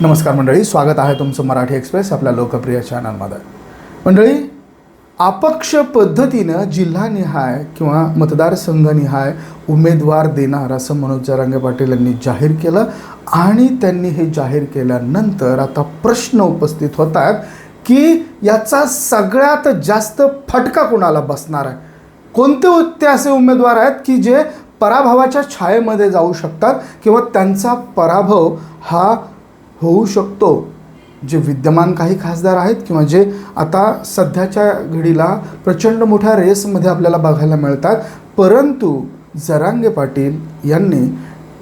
नमस्कार मंडळी स्वागत आहे तुमचं मराठी एक्सप्रेस आपल्या लोकप्रिय चॅनलमध्ये मंडळी अपक्ष पद्धतीनं जिल्हानिहाय किंवा मतदारसंघनिहाय उमेदवार देणार असं मनोज जरांगे पाटील यांनी जाहीर केलं आणि त्यांनी हे जाहीर केल्यानंतर आता प्रश्न उपस्थित होत आहेत की याचा सगळ्यात जास्त फटका कोणाला बसणार आहे? कोणते ते असे उमेदवार आहेत की जे पराभवाच्या छायेमध्ये जाऊ शकतात किंवा त्यांचा पराभव हा होऊ शकतो. जे विद्यमान काही खासदार आहेत किंवा जे आता सध्याच्या घडीला प्रचंड मोठ्या रेसमध्ये आपल्याला बघायला मिळतात. परंतु जरांगे पाटील यांनी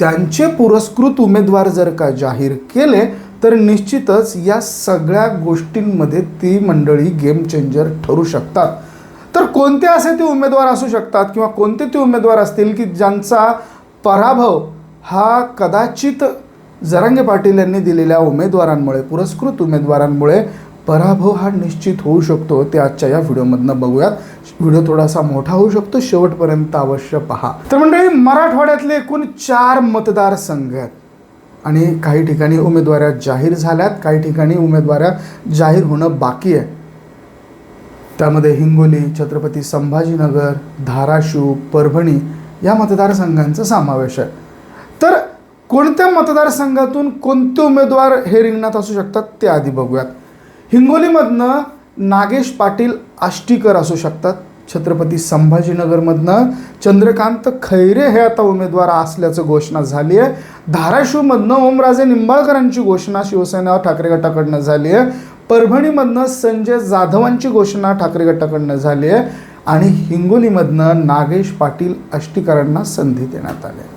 त्यांचे पुरस्कृत उमेदवार जर का जाहीर केले तर निश्चितच या सगळ्या गोष्टींमध्ये ती मंडळी गेम चेंजर ठरू शकतात. तर कोणते असे ते उमेदवार असू शकतात किंवा कोणते ते उमेदवार असतील की ज्यांचा पराभव हा कदाचित जरांगे पाटील यांनी दिलेल्या उमेदवारांमुळे पुरस्कृत उमेदवारांमुळे पराभव हा निश्चित होऊ शकतो. ते आजच्या या व्हिडिओमधनं बघूयात. व्हिडिओ थोडासा मोठा होऊ शकतो. शेवटपर्यंत अवश्य पहा. तर मंडळी मराठवाड्यातले एकूण चार मतदारसंघ आहेत. आणि काही ठिकाणी उमेदवाऱ्या जाहीर झाल्यात काही ठिकाणी उमेदवाऱ्या जाहीर होणं बाकी आहे. त्यामध्ये हिंगोली छत्रपती संभाजीनगर धाराशिव परभणी या मतदारसंघांचा समावेश आहे. तर कोणत्या मतदारसंघातून कोणते उमेदवार हे रिंगणात असू शकतात ते आधी बघूयात. हिंगोलीमधनं नागेश पाटील आष्टीकर असू शकतात. छत्रपती संभाजीनगरमधनं चंद्रकांत खैरे हे आता उमेदवार असल्याचं घोषणा झाली आहे धाराशिवमधनं ओमराजे निंबाळकरांची घोषणा शिवसेना ठाकरे गटाकडनं झाली आहे परभणीमधनं संजय जाधवांची घोषणा ठाकरे गटाकडनं झाली आहे आणि हिंगोलीमधनं नागेश पाटील आष्टीकरांना संधी देण्यात आली आहे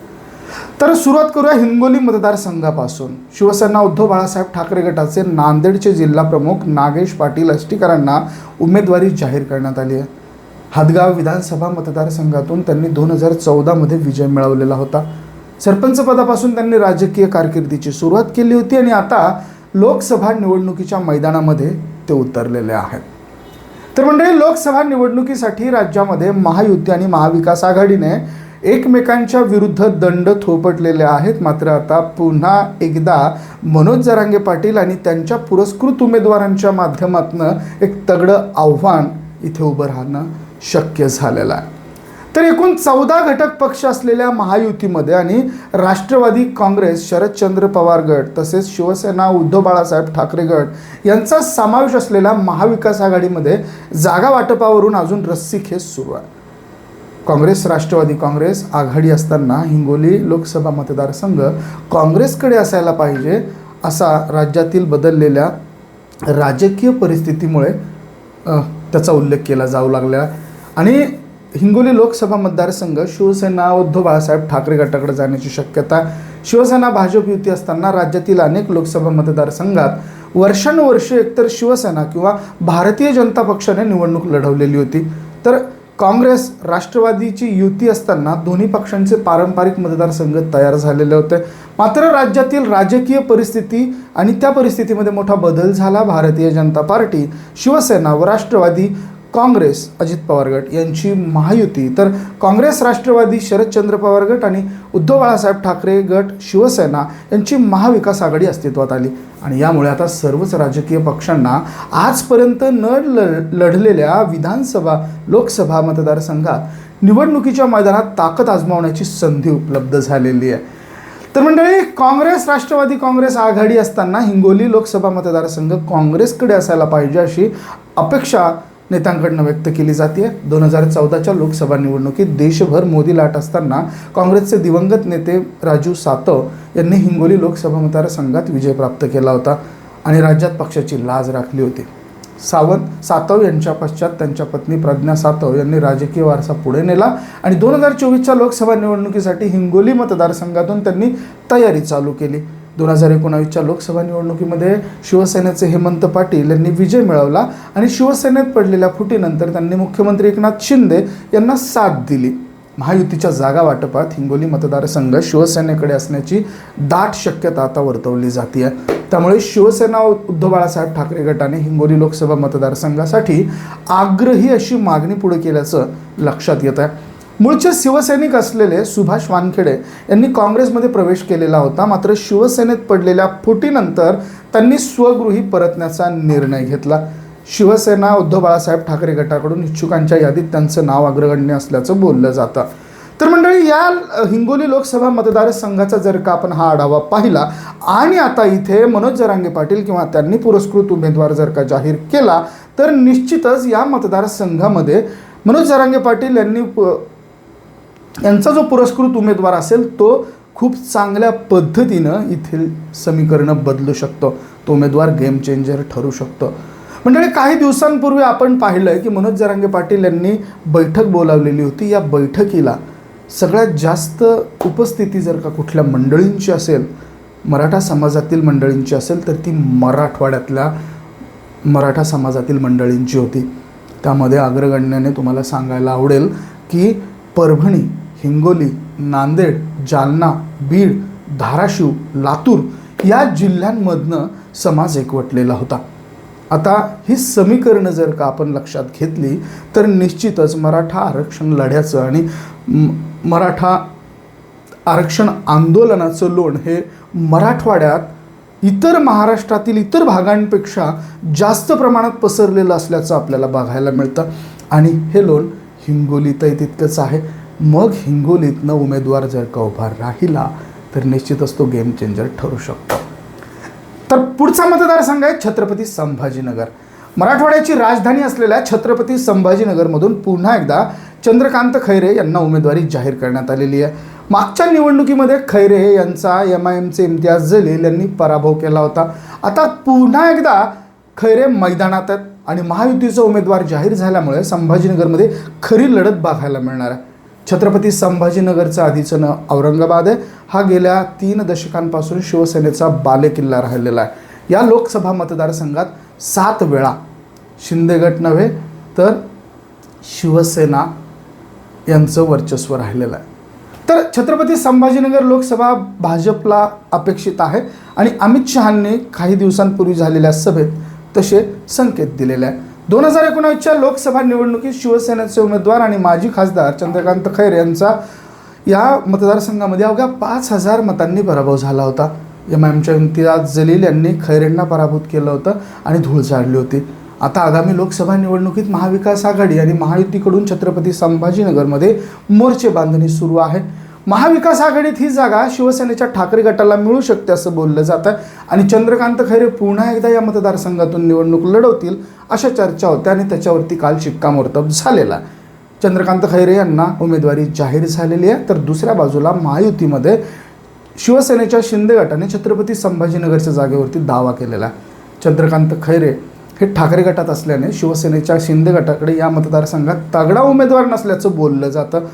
तर सुरुवात करूया हिंगोली मतदारसंघापासून. शिवसेना उद्धव बाळासाहेब ठाकरे गटाचे नांदेडचे जिल्हा प्रमुख नागेश पाटील अष्टीकरांना उमेदवारी जाहीर करण्यात आली आहे. हादगाव विधानसभा मतदारसंघातून त्यांनी दोन हजार चौदामध्ये विजय मिळवलेला होता. सरपंच पदापासून त्यांनी राजकीय कारकिर्दीची सुरुवात केली होती आणि आता लोकसभा निवडणुकीच्या मैदानामध्ये ते उतरलेले आहेत. तर मंडळी लोकसभा निवडणुकीसाठी राज्यामध्ये महायुती आणि महाविकास आघाडीने एकमेकांच्या विरुद्ध दंड थोपटलेले आहेत. मात्र आता पुन्हा एकदा मनोज जरांगे पाटील आणि त्यांच्या पुरस्कृत उमेदवारांच्या माध्यमातून एक तगडं आव्हान इथे उभं राहणं शक्य झालेलं आहे. तर एकूण चौदा घटक पक्ष असलेल्या महायुतीमध्ये आणि राष्ट्रवादी काँग्रेस शरदचंद्र पवार गट तसेच शिवसेना उद्धव बाळासाहेब ठाकरे गट यांचा समावेश असलेल्या महाविकास आघाडीमध्ये जागा वाटपावरून अजून रस्सीखेच सुरू आहे. काँग्रेस राष्ट्रवादी काँग्रेस आघाडी असताना हिंगोली लोकसभा मतदारसंघ काँग्रेसकडे असायला पाहिजे असा राज्यातील बदललेल्या राजकीय परिस्थितीमुळे त्याचा उल्लेख केला जाऊ लागला. आणि हिंगोली लोकसभा मतदारसंघ शिवसेना उद्धव बाळासाहेब ठाकरे गटाकडे जाण्याची शक्यता शिवसेना भाजप युती असताना राज्यातील अनेक लोकसभा मतदारसंघात वर्षानुवर्षे एकतर शिवसेना किंवा भारतीय जनता पक्षाने निवडणूक लढवलेली होती. तर काँग्रेस राष्ट्रवादीची युती असताना दोन्ही पक्षांचे पारंपरिक मतदारसंघ तयार झालेले होते. मात्र राज्यातील राजकीय परिस्थिती आणि त्या परिस्थितीमध्ये मोठा बदल झाला. भारतीय जनता पार्टी शिवसेना व राष्ट्रवादी काँग्रेस अजित पवार गट यांची महायुती. तर काँग्रेस राष्ट्रवादी शरदचंद्र पवार गट आणि उद्धव बाळासाहेब ठाकरे गट शिवसेना यांची महाविकास आघाडी अस्तित्वात आली. आणि यामुळे आता सर्वच राजकीय पक्षांना आजपर्यंत न लढ लढलेल्या विधानसभा लोकसभा मतदारसंघात निवडणुकीच्या मैदानात ताकद आजमावण्याची संधी उपलब्ध झालेली आहे. तर मंडळी काँग्रेस राष्ट्रवादी काँग्रेस आघाडी असताना हिंगोली लोकसभा मतदारसंघ काँग्रेसकडे असायला पाहिजे अशी अपेक्षा नेत्यांकडनं व्यक्त केली जाते दोन हजार चौदाच्या लोकसभा निवडणुकीत देशभर मोदी लाट असताना काँग्रेसचे दिवंगत नेते राजू सातव यांनी हिंगोली लोकसभा मतदारसंघात विजय प्राप्त केला होता आणि राज्यात पक्षाची लाज राखली होती. सावंत सातव यांच्या पश्चात त्यांच्या पत्नी प्रज्ञा सातव यांनी राजकीय वारसा पुढे नेला आणि दोन हजार चोवीसच्या लोकसभा निवडणुकीसाठी हिंगोली मतदारसंघातून त्यांनी तयारी चालू केली. दोन हजार एकोणावीसच्या लोकसभा निवडणुकीमध्ये शिवसेनेचे हेमंत पाटील यांनी विजय मिळवला आणि शिवसेनेत पडलेल्या फुटीनंतर त्यांनी मुख्यमंत्री एकनाथ शिंदे यांना साथ दिली. महायुतीच्या जागा वाटपात हिंगोली मतदारसंघ शिवसेनेकडे असण्याची दाट शक्यता आता वर्तवली जाते त्यामुळे शिवसेना उद्धव बाळासाहेब ठाकरे गटाने हिंगोली लोकसभा मतदारसंघासाठी आग्रही अशी मागणी पुढे केल्याचं लक्षात येत आहे मूळचे शिवसैनिक असलेले सुभाष वानखेडे यांनी काँग्रेसमध्ये प्रवेश केलेला होता. मात्र शिवसेनेत पडलेल्या फुटीनंतर त्यांनी स्वगृही परतण्याचा निर्णय घेतला. शिवसेना उद्धव बाळासाहेब ठाकरे गटाकडून इच्छुकांच्या यादीत त्यांचं नाव अग्रगण्य असल्याचं बोललं जातं. तर मंडळी या हिंगोली लोकसभा मतदारसंघाचा जर का आपण हा आढावा पाहिला आणि आता इथे मनोज जरांगे पाटील किंवा त्यांनी पुरस्कृत उमेदवार जर का जाहीर केला तर निश्चितच या मतदारसंघामध्ये मनोज जरांगे पाटील यांनी यांचा जो पुरस्कृत उमेदवार असेल तो खूप चांगल्या पद्धतीनं इथील समीकरणं बदलू शकतो. तो उमेदवार गेम चेंजर ठरू शकतो. मंडळी काही दिवसांपूर्वी आपण पाहिलं की मनोज जरांगे पाटील यांनी बैठक बोलावलेली होती. या बैठकीला सगळ्यात जास्त उपस्थिती जर का कुठल्या मंडळींची असेल मराठा समाजातील मंडळींची असेल तर ती मराठवाड्यातल्या मराठा समाजातील मंडळींची होती. त्यामध्ये अग्रगण्याने तुम्हाला सांगायला आवडेल की परभणी हिंगोली नांदेड जालना बीड धाराशिव लातूर या जिल्ह्यांमधनं समाज एकवटलेला होता. आता ही समीकरणं जर का आपण लक्षात घेतली तर निश्चितच मराठा आरक्षण लढ्याचं आणि म- मराठा आरक्षण आंदोलनाचं लोण हे मराठवाड्यात इतर महाराष्ट्रातील इतर भागांपेक्षा जास्त प्रमाणात पसरलेलं असल्याचं आपल्याला बघायला मिळतं. आणि हे लोण हिंगोलीतही तितकंच आहे. मग हिंगोलीतनं उमेदवार जर का उभा राहिला तर निश्चितच तो गेम चेंजर ठरू शकतो. तर पुढचा मतदारसंघ आहे छत्रपती संभाजीनगर. मराठवाड्याची राजधानी असलेल्या छत्रपती संभाजीनगरमधून पुन्हा एकदा चंद्रकांत खैरे यांना उमेदवारी जाहीर करण्यात आलेली आहे. मागच्या निवडणुकीमध्ये खैरे यांचा एम आय एमचे इम्तियाज जलील यांनी पराभव केला होता. आता पुन्हा एकदा खैरे मैदानात आहेत आणि महायुतीचा उमेदवार जाहीर झाल्यामुळे संभाजीनगरमध्ये खरी लढत बघायला मिळणार आहे. छत्रपती संभाजीनगरचं आधीचं नाव औरंगाबाद आहे. हा गेल्या तीन दशकांपासून शिवसेनेचा बालेकिल्ला राहिलेला आहे. या लोकसभा मतदारसंघात सात वेळा शिंदेगट नव्हे तर शिवसेना यांचं वर्चस्व राहिलेलं आहे. तर छत्रपती संभाजीनगर लोकसभा भाजपला अपेक्षित आहे आणि अमित शहांनी काही दिवसांपूर्वी झालेल्या सभेत तसे संकेत दिलेले आहे दोन हजार एकोणावीसच्या लोकसभा निवडणुकीत शिवसेनेचे उमेदवार आणि माजी खासदार चंद्रकांत खैर यांचा या मतदारसंघामध्ये अवघ्या पाच हजार मतांनी पराभव झाला होता. एम आय एमच्या इम्तियाज जलील यांनी खैरेंना पराभूत केलं होतं आणि धूळ चाडली होती. आता आगामी लोकसभा निवडणुकीत महाविकास आघाडी आणि महायुतीकडून छत्रपती संभाजीनगरमध्ये मोर्चे बांधणी सुरू आहे. महाविकास आघाडीत ही जागा शिवसेनेच्या ठाकरे गटाला मिळू शकते असं बोललं जातं आणि चंद्रकांत खैरे पुन्हा एकदा या मतदारसंघातून निवडणूक लढवतील अशा चर्चा होत्या आणि त्याच्यावरती काल शिक्कामोर्तब झालेला चंद्रकांत खैरे यांना उमेदवारी जाहीर झालेली आहे. तर दुसऱ्या बाजूला महायुतीमध्ये शिवसेनेच्या शिंदे गटाने छत्रपती संभाजीनगरच्या जागेवरती दावा केलेला चंद्रकांत खैरे हे ठाकरे गटात असल्याने शिवसेनेच्या शिंदे गटाकडे या मतदारसंघात तगडा उमेदवार नसल्याचं बोललं जातं.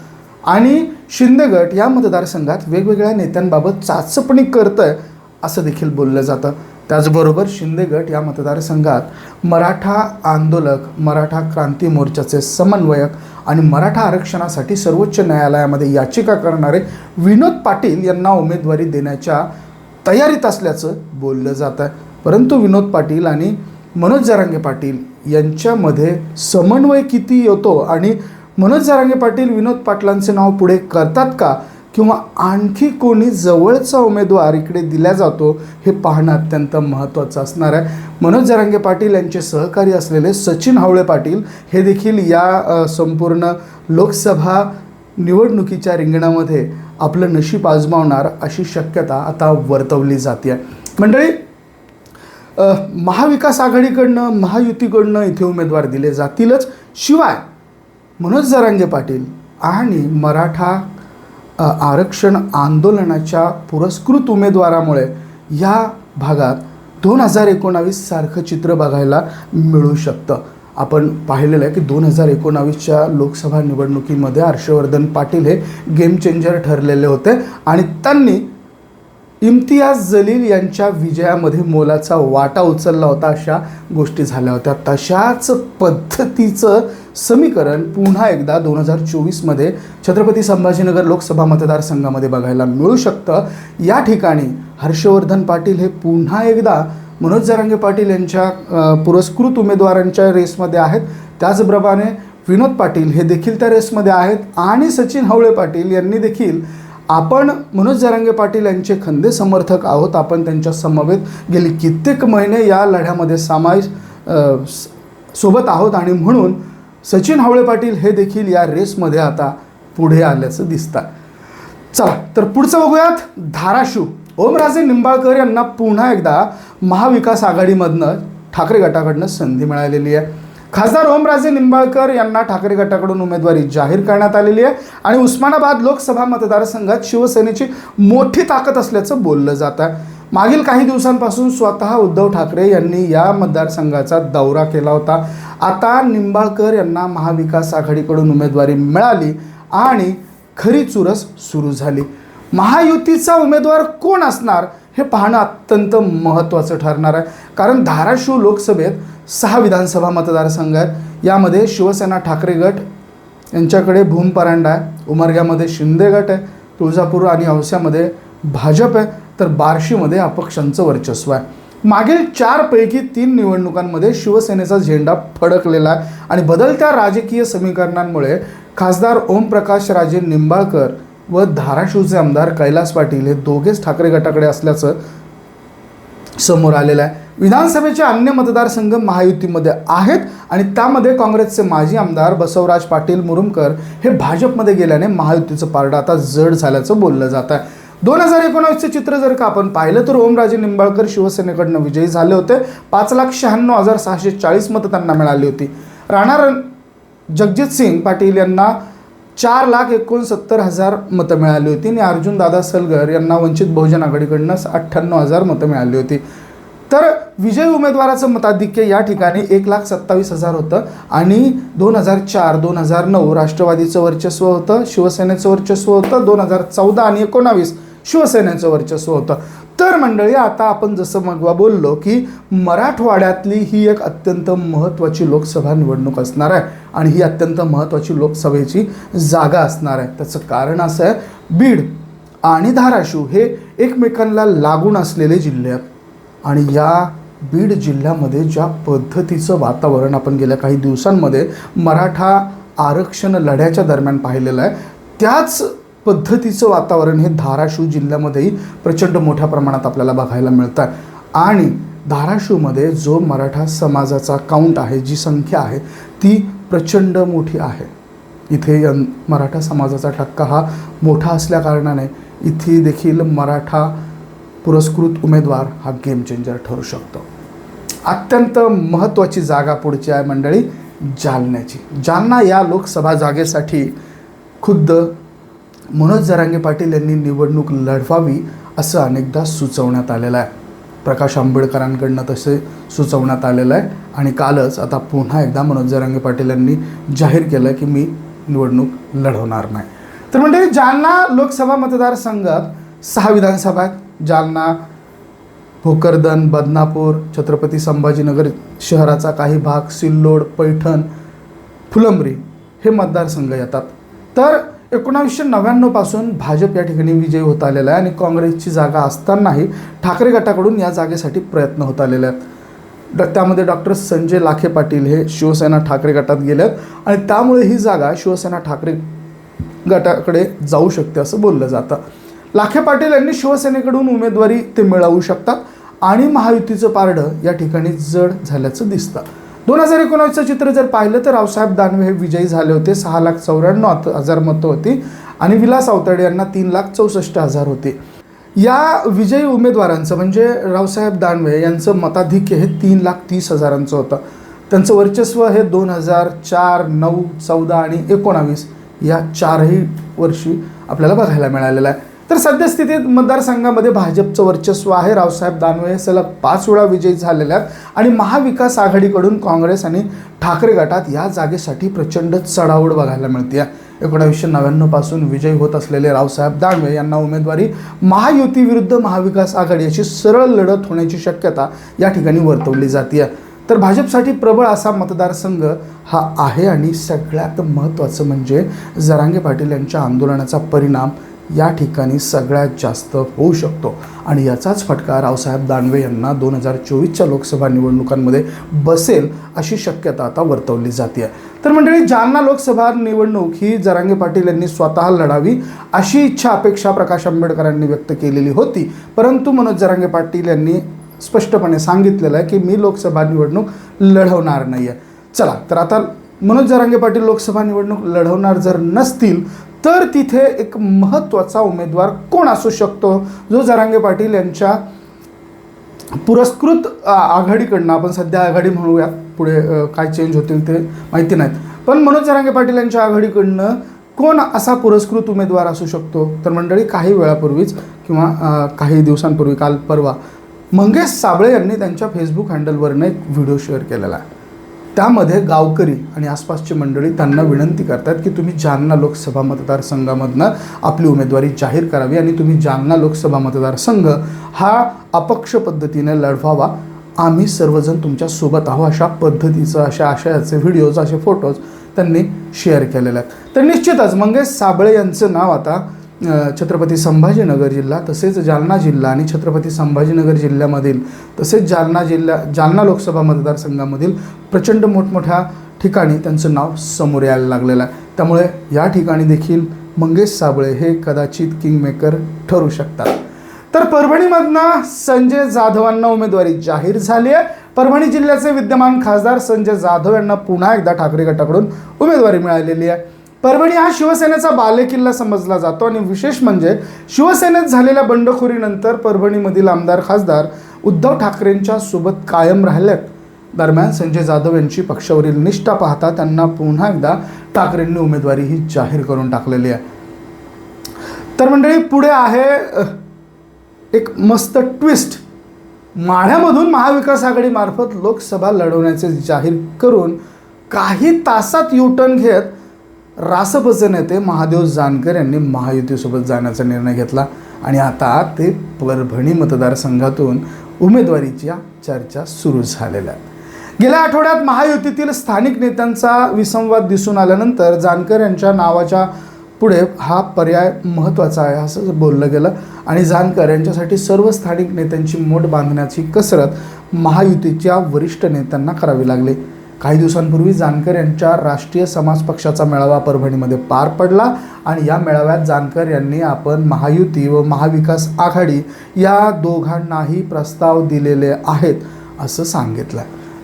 आणि शिंदेगट या मतदारसंघात वेगवेगळ्या नेत्यांबाबत चाचपणी करत आहे असं देखील बोललं जातं. त्याचबरोबर शिंदेगट या मतदारसंघात मराठा आंदोलक मराठा क्रांती मोर्चाचे समन्वयक आणि मराठा आरक्षणासाठी सर्वोच्च न्यायालयामध्ये याचिका करणारे विनोद पाटील यांना उमेदवारी देण्याच्या तयारीत असल्याचं बोललं जात आहे परंतु विनोद पाटील आणि मनोज जरांगे पाटील यांच्यामध्ये समन्वय किती येतो आणि मनोज जरांगे पाटील विनोद पाटलांचे नाव पुढे करतात का? किंवा आणखी कोणी जवळचा उमेदवार इकडे दिला जातो हे पाहणं अत्यंत महत्त्वाचं असणार आहे. मनोज जरांगे पाटील यांचे सहकारी असलेले सचिन हावळे पाटील हे देखील या संपूर्ण लोकसभा निवडणुकीच्या रिंगणामध्ये आपलं नशीब आजमावणार अशी शक्यता आता वर्तवली जाते. मंडळी महाविकास आघाडीकडनं महायुतीकडनं इथे उमेदवार दिले जातीलच. शिवाय मनोज जरांगे पाटील आणि मराठा आरक्षण आंदोलनाच्या पुरस्कृत उमेदवारामुळे या भागात दोन हजार एकोणावीस सारखं चित्र बघायला मिळू शकतं. आपण पाहिलेलं आहे की दोन हजार एकोणावीसच्या लोकसभा निवडणुकीमध्ये हर्षवर्धन पाटील हे गेम चेंजर ठरलेले होते आणि त्यांनी इम्तियाज जलील यांच्या विजयामध्ये मोलाचा वाटा उचलला होता. अशा गोष्टी झाल्या होत्या. तशाच पद्धतीचं समीकरण पुन्हा एकदा दोन हजार चोवीसमध्ये छत्रपती संभाजीनगर लोकसभा मतदारसंघामध्ये बघायला मिळू शकतं. या ठिकाणी हर्षवर्धन पाटील हे पुन्हा एकदा मनोज जरांगे पाटील यांच्या पुरस्कृत उमेदवारांच्या रेसमध्ये आहेत. त्याचप्रमाणे विनोद पाटील हे देखील त्या रेसमध्ये आहेत. आणि सचिन हवळे पाटील यांनी देखील आपण मनोज जरांगे पाटील यांचे खंदे समर्थक आहोत. आपण त्यांच्या समवेत गेली कित्येक महिने या लढ्यामध्ये सामाईश सोबत आहोत आणि म्हणून सचिन हावळे पाटील हे देखील या रेसमध्ये आता पुढे आल्याचं दिसतं चला तर पुढचं बघूयात. धाराशिव. ओमराजे निंबाळकर यांना पुन्हा एकदा महाविकास आघाडीमधनं ठाकरे गटाकडनं संधी मिळालेली आहे. खासदार ओमराजे निंबाळकर यांना ठाकरे गटाकडून उमेदवारी जाहीर करण्यात आलेली आहे आणि उस्मानाबाद लोकसभा मतदारसंघात शिवसेनेची मोठी ताकद असल्याचं बोललं जात आहे. मागील काही दिवसांपासून स्वतः उद्धव ठाकरे यांनी या मतदारसंघाचा दौरा केला होता. आता निंबाळकर यांना महाविकास आघाडीकडून उमेदवारी मिळाली आणि खरी चुरस सुरू झाली. महायुतीचा उमेदवार कोण असणार हे पाहणं अत्यंत महत्त्वाचं ठरणार आहे. कारण धाराशिव लोकसभेत सहा विधानसभा मतदारसंघ आहेत. यामध्ये शिवसेना ठाकरे गट यांच्याकडे भूम परांडा आहे. उमरग्यामध्ये शिंदे गट आहे. तुळजापूर आणि औस्यामध्ये भाजप आहे. तर बार्शीमध्ये अपक्षांचं वर्चस्व आहे. मागील चारपैकी तीन निवडणुकांमध्ये शिवसेनेचा झेंडा फडकलेला आहे. आणि बदलत्या राजकीय समीकरणांमुळे खासदार ओमप्रकाश राजे निंबाळकर व धाराशिवचे आमदार कैलास पाटील हे दोघेच ठाकरे गटाकडे असल्याचं समोर आलेलं आहे. विधानसभेचे अन्य मतदारसंघ महायुतीमध्ये आहेत आणि त्यामध्ये काँग्रेसचे माजी आमदार बसवराज पाटील मुरुमकर हे भाजपमध्ये गेल्याने महायुतीचं पारडं आता जड झाल्याचं बोललं जात आहे. दोन हजार एकोणावीसचे चित्र जर का आपण पाहिलं तर ओमराजे निंबाळकर शिवसेनेकडनं विजयी झाले होते. पाच लाख शहाण्णव हजार सहाशे चाळीस मतं त्यांना मिळाली होती. राणा रण- जगजित सिंग पाटील यांना चार लाख एकोणसत्तर हजार मतं मिळाली होती आणि अर्जुन दादा सलगर यांना वंचित बहुजन आघाडीकडनं अठ्ठ्याण्णव हजार मतं मिळाली होती. तर विजयी उमेदवाराचं मताधिक्य या ठिकाणी एक लाख सत्तावीस हजार होतं आणि दोन हजार चार दोन हजार नऊ राष्ट्रवादीचं वर्चस्व होतं शिवसेनेचं वर्चस्व होतं दोन हजार चौदा आणि एकोणावीस शिवसेनेचं वर्चस्व होतं. तर मंडळी आता आपण जसं मगवा बोललो की मराठवाड्यातली ही एक अत्यंत महत्त्वाची लोकसभा निवडणूक असणार आहे आणि ही अत्यंत महत्त्वाची लोकसभेची जागा असणार आहे. त्याचं कारण असं आहे बीड आणि धाराशिव हे एकमेकांना लागून असलेले जिल्हे आहेत. आणि या बीड जिल्ह्यामध्ये ज्या पद्धतीचं वातावरण आपण गेल्या काही दिवसांमध्ये मराठा आरक्षण लढ्याच्या दरम्यान पाहिलेलं आहे त्याच पद्धतीचं वातावरण हे धाराशिव जिल्ह्यामध्येही प्रचंड मोठ्या प्रमाणात आपल्याला बघायला मिळतं आहे आणि धाराशिवमध्ये जो मराठा समाजाचा काउंट आहे जी संख्या आहे ती प्रचंड मोठी आहे. इथे यं मराठा समाजाचा टक्का हा मोठा असल्याकारणाने इथे देखील मराठा पुरस्कृत उमेदवार हा गेम चेंजर ठरू शकतो. अत्यंत महत्त्वाची जागा पुढची आहे मंडळी जालन्याची. जालना या लोकसभा जागेसाठी खुद्द मनोज जरांगे पाटील यांनी निवडणूक लढवावी असं अनेकदा सुचवण्यात आलेलं आहे. प्रकाश आंबेडकरांकडनं तसे सुचवण्यात आलेलं आहे आणि कालच आता पुन्हा एकदा मनोज जरांगे पाटील यांनी जाहीर केलं की मी निवडणूक लढवणार नाही. तर म्हणजे जालना लोकसभा मतदारसंघात सहा विधानसभा आहेत. जालना भोकरदन बदनापूर छत्रपती संभाजीनगर शहराचा काही भाग सिल्लोड पैठण फुलंब्री हे मतदारसंघ येतात. तर एकोणावीसशे नव्याण्णवपासून भाजप या ठिकाणी विजयी होत आलेला आहे आणि काँग्रेसची जागा असतानाही ठाकरे गटाकडून या जागेसाठी प्रयत्न होत आलेले आहेत. ड त्यामध्ये डॉक्टर संजय लाखे पाटील हे शिवसेना ठाकरे गटात गेलेत आणि त्यामुळे ही जागा शिवसेना ठाकरे गटाकडे जाऊ शकते असं बोललं जातं. लाखे पाटील यांनी शिवसेनेकडून उमेदवारी ते मिळवू शकतात आणि महायुतीचं पारडं या ठिकाणी जड झाल्याचं दिसतं. दोन हजार एकोणावीसचं चित्र जर पाहिलं तर रावसाहेब दानवे हे विजयी झाले होते सहा लाख चौऱ्याण्णव हजार मतं होती आणि विलास आवताडे यांना तीन लाख चौसष्ट हजार होते. या विजयी उमेदवारांचं म्हणजे रावसाहेब दानवे यांचं मताधिक्य हे तीन लाख तीस हजारांचं होतं. त्यांचं वर्चस्व हे दोन हजार चार नऊ चौदा आणि एकोणावीस या चारही वर्षी आपल्याला बघायला मिळालेलं आहे. तर सद्यस्थितीत मतदारसंघामध्ये भाजपचं वर्चस्व आहे. रावसाहेब दानवे हे सलग पाच वेळा विजयी झालेल्या आहेत आणि महाविकास आघाडीकडून काँग्रेस आणि ठाकरे गटात या जागेसाठी प्रचंड चढावड बघायला मिळते एकोणावीसशे नव्याण्णवपासून विजयी होत असलेले रावसाहेब दानवे यांना उमेदवारी महायुतीविरुद्ध महाविकास आघाडी याची सरळ लढत होण्याची शक्यता या ठिकाणी वर्तवली जाते तर भाजपसाठी प्रबळ असा मतदारसंघ हा आहे आणि सगळ्यात महत्त्वाचं म्हणजे जरांगे पाटील यांच्या आंदोलनाचा परिणाम या ठिकाणी सगळ्यात जास्त होऊ शकतो. आणि याचाच फटका रावसाहेब दानवे यांना दोन हजार चोवीसच्या लोकसभा निवडणुकांमध्ये बसेल अशी शक्यता आता वर्तवली जाते तर मंडळी जालना लोकसभा निवडणूक ही जरांगे पाटील यांनी स्वतः लढावी अशी इच्छा अपेक्षा प्रकाश आंबेडकरांनी व्यक्त केलेली होती. परंतु मनोज जरांगे पाटील यांनी स्पष्टपणे सांगितलेलं आहे की मी लोकसभा निवडणूक लढवणार नाही आहे चला तर आता मनोज जरांगे पाटील लोकसभा निवडणूक लढवणार जर नसतील तर तिथे एक महत्त्वाचा उमेदवार कोण असू शकतो? जो जरांगे पाटील यांच्या पुरस्कृत आघाडीकडनं आपण सध्या आघाडी म्हणूयात पुढे काय चेंज होतील ते माहिती नाहीत. पण मनोज जरांगे पाटील यांच्या आघाडीकडनं कोण असा पुरस्कृत उमेदवार असू शकतो? तर मंडळी काही वेळापूर्वीच किंवा काही दिवसांपूर्वी काल परवा मंगेश साबळे यांनी त्यांच्या फेसबुक हँडलवरनं एक व्हिडिओ शेअर केलेला आहे. त्यामध्ये गावकरी आणि आसपासची मंडळी त्यांना विनंती करतात की तुम्ही जालना लोकसभा मतदारसंघामधनं आपली उमेदवारी जाहीर करावी आणि तुम्ही जालना लोकसभा मतदारसंघ हा अपक्ष पद्धतीने लढवावा. आम्ही सर्वजण तुमच्यासोबत आहो अशा पद्धतीचं अशा आशयाचे व्हिडिओज असे फोटोज त्यांनी शेअर केलेले आहेत. तर निश्चितच मंगेश साबळे यांचं नाव आता छत्रपती संभाजीनगर जिल्हा तसेच जालना जिल्हा आणि छत्रपती संभाजीनगर जिल्ह्यामधील तसेच जालना जिल्हा जालना लोकसभा मतदारसंघामधील प्रचंड मोठमोठ्या ठिकाणी त्यांचं नाव समोर यायला लागलेलं आहे. त्यामुळे या ठिकाणी देखील मंगेश साबळे हे कदाचित किंगमेकर ठरू शकतात. तर परभणीमधनं संजय जाधवांना उमेदवारी जाहीर झाली आहे. परभणी जिल्ह्याचे विद्यमान खासदार संजय जाधव यांना पुन्हा एकदा ठाकरे गटाकडून उमेदवारी मिळालेली आहे. परभणी हा शिवसेनेचा बालेकिल्ला समजला जातो आणि विशेष म्हणजे शिवसेनेत झालेल्या बंडखोरीनंतर परभणीमधील आमदार खासदार उद्धव ठाकरेंच्या सोबत कायम राहिल्यात दरम्यान संजय जाधव यांची पक्षावरील निष्ठा पाहता त्यांना पुन्हा एकदा ठाकरेंनी उमेदवारी ही जाहीर करून टाकलेली आहे. तर मंडळी पुढे आहे एक मस्त ट्विस्ट माढ्यामधून महाविकास आघाडीमार्फत लोकसभा लढवण्याचे जाहीर करून काही तासात युटर्न घेत रासपचे नेते महादेव जानकर यांनी महायुतीसोबत जाण्याचा निर्णय घेतला. आणि आता ते परभणी मतदारसंघातून उमेदवारीच्या चर्चा सुरू झालेल्या गेल्या आठवड्यात महायुतीतील स्थानिक नेत्यांचा विसंवाद दिसून आल्यानंतर जानकर यांच्या नावाच्या पुढे हा पर्याय महत्त्वाचा आहे असं बोललं गेलं. आणि जानकर यांच्यासाठी सर्व स्थानिक नेत्यांची मोठ बांधण्याची कसरत महायुतीच्या वरिष्ठ नेत्यांना करावी लागली. काही दिवसांपूर्वी जानकर यांच्या राष्ट्रीय समाज पक्षाचा मेळावा परभणीमध्ये पार पडला आणि या मेळाव्यात जानकर यांनी आपण महायुती व महाविकास आघाडी या दोघांनाही प्रस्ताव दिलेले आहेत असं सांगितलं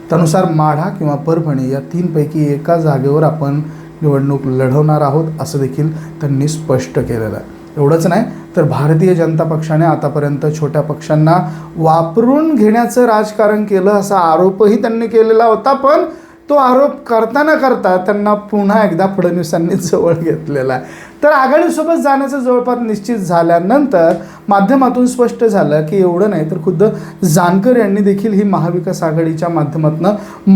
त्यानुसार माढा किंवा परभणी या तीनपैकी एका जागेवर आपण निवडणूक लढवणार आहोत असं देखील त्यांनी स्पष्ट केलेलं आहे. एवढंच नाही तर भारतीय जनता पक्षाने आतापर्यंत छोट्या पक्षांना वापरून घेण्याचं राजकारण केलं असा आरोपही त्यांनी केलेला होता पण तो आरोप करताना करता त्यांना पुन्हा एकदा फडणवीसांनी जवळ घेतलेला आहे. तर आघाडीसोबत जाण्याचं जवळपास निश्चित झाल्यानंतर माध्यमातून स्पष्ट झालं की एवढं नाही तर खुद्द जानकर यांनी देखील ही महाविकास आघाडीच्या माध्यमातून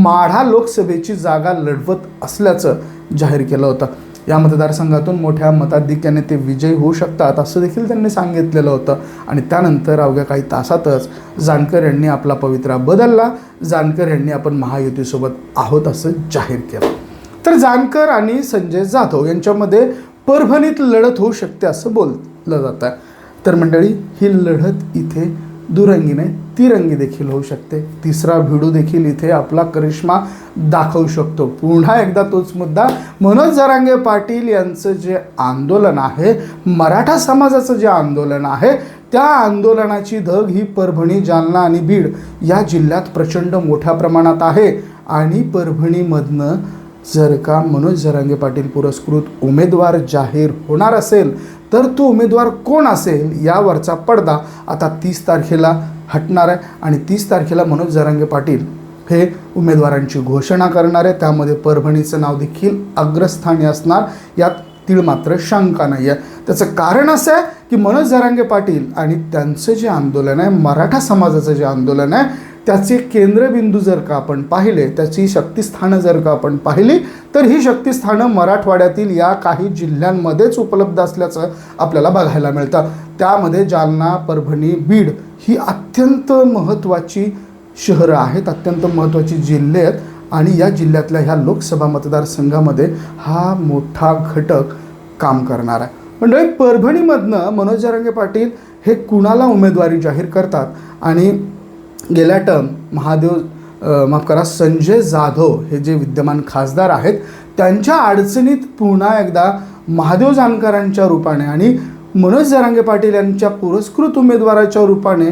माढा लोकसभेची जागा लढवत असल्याचं जाहीर केलं होतं. या मतदारसंघातून मोठ्या मताधिक्याने ते विजयी होऊ शकतात असं देखील त्यांनी सांगितलेलं होतं. आणि त्यानंतर अवघ्या काही तासातच जानकर यांनी आपला पवित्रा बदलला. जानकर यांनी आपण महायुतीसोबत आहोत असं जाहीर केलं. तर जानकर आणि संजय जाधव यांच्यामध्ये परभणीत लढत होऊ शकते असं बोललं जातं तर मंडळी ही लढत इथे दुरंगीने तिरंगी देखील होऊ शकते. तिसरा भिडू देखील इथे आपला करिश्मा दाखवू शकतो. पुन्हा एकदा तोच मुद्दा. मनोज जरांगे पाटील यांचं जे आंदोलन आहे मराठा समाजाचं जे आंदोलन आहे त्या आंदोलनाची धग ही परभणी जालना आणि बीड या जिल्ह्यात प्रचंड मोठ्या प्रमाणात आहे. आणि परभणीमधनं जर का मनोज जरांगे पाटील पुरस्कृत उमेदवार जाहीर होणार असेल तर तो उमेदवार कोण असेल यावरचा पडदा आता तीस तारखेला हटणार आहे. आणि तीस तारखेला मनोज जरांगे पाटील हे उमेदवारांची घोषणा करणार आहे. त्यामध्ये परभणीचं नाव देखील अग्रस्थानी असणार. यात तीळ मात्र शंका नाही आहे त्याचं कारण असं आहे की मनोज जरांगे पाटील आणि त्यांचं जे आंदोलन आहे मराठा समाजाचं जे आंदोलन आहे त्याचे केंद्रबिंदू जर का आपण पाहिले त्याची शक्तिस्थानं जर का आपण पाहिली तर ही शक्तिस्थानं मराठवाड्यातील या काही जिल्ह्यांमध्येच उपलब्ध असल्याचं आपल्याला बघायला मिळतं. त्यामध्ये जालना परभणी बीड ही अत्यंत महत्त्वाची शहरं आहेत अत्यंत महत्त्वाची जिल्हे आहेत. आणि या जिल्ह्यातल्या ह्या लोकसभा मतदारसंघामध्ये हा मोठा घटक काम करणार आहे. मंडळी परभणीमधनं मनोज रंगे पाटील हे कुणाला उमेदवारी जाहीर करतात? आणि गेल्या टर्म महादेव माफ करा संजय जाधव हे जे विद्यमान खासदार आहेत त्यांच्या अडचणीत पुन्हा एकदा महादेव जानकरांच्या रूपाने आणि मनोज जरांगे पाटील यांच्या पुरस्कृत उमेदवाराच्या रूपाने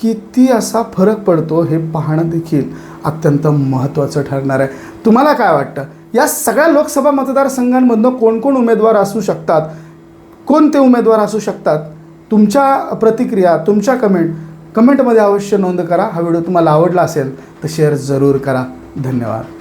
किती असा फरक पडतो हे पाहणं देखील अत्यंत महत्त्वाचं ठरणार आहे. तुम्हाला काय वाटतं? या सगळ्या लोकसभा मतदारसंघांमधनं कोण कोण उमेदवार असू शकतात? कोणते उमेदवार असू शकतात? तुमच्या प्रतिक्रिया तुमच्या कमेंट कमेंटमध्ये अवश्य नोंद करा. हा व्हिडिओ तुम्हाला आवडला असेल तर शेअर जरूर करा. धन्यवाद.